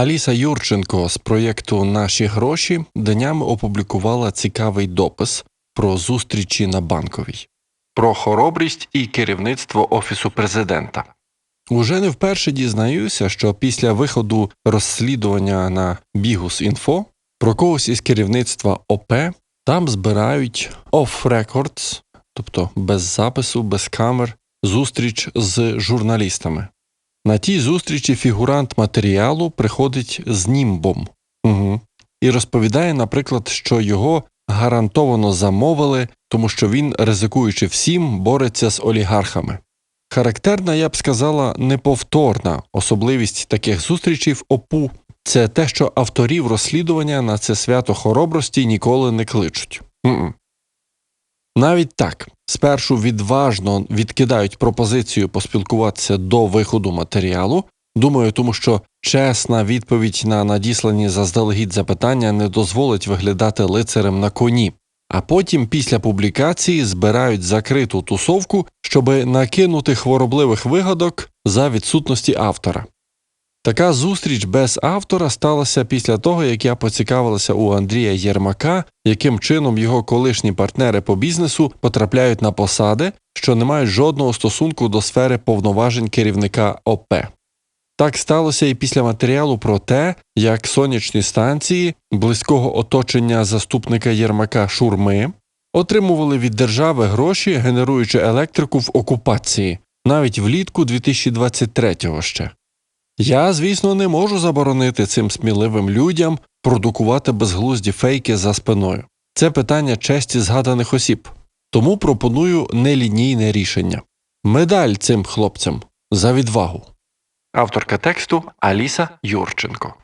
Аліса Юрченко з проєкту Наші гроші днями опублікувала цікавий допис про зустрічі на банковій, про хоробрість і керівництво Офісу президента. Уже не вперше дізнаюся, що після виходу розслідування на Бігус.Інфо про когось із керівництва ОП там збирають off records, тобто без запису, без камер, зустріч з журналістами. На тій зустрічі фігурант матеріалу приходить з німбом угу. і розповідає, наприклад, що його гарантовано замовили, тому що він, ризикуючи всім, бореться з олігархами. Характерна, я б сказала, неповторна особливість таких зустрічей в ОПУ це те, що авторів розслідування на це свято хоробрості ніколи не кличуть. М-м. Навіть так, спершу відважно відкидають пропозицію поспілкуватися до виходу матеріалу. Думаю, тому що чесна відповідь на надіслані заздалегідь запитання не дозволить виглядати лицарем на коні, а потім після публікації збирають закриту тусовку, щоби накинути хворобливих вигадок за відсутності автора. Така зустріч без автора сталася після того, як я поцікавилася у Андрія Єрмака, яким чином його колишні партнери по бізнесу потрапляють на посади, що не мають жодного стосунку до сфери повноважень керівника ОП. Так сталося і після матеріалу про те, як сонячні станції близького оточення заступника Єрмака Шурми отримували від держави гроші, генеруючи електрику в окупації, навіть влітку 2023-го ще. Я, звісно, не можу заборонити цим сміливим людям продукувати безглузді фейки за спиною. Це питання честі згаданих осіб. Тому пропоную нелінійне рішення. Медаль цим хлопцям за відвагу. Авторка тексту Аліса Юрченко.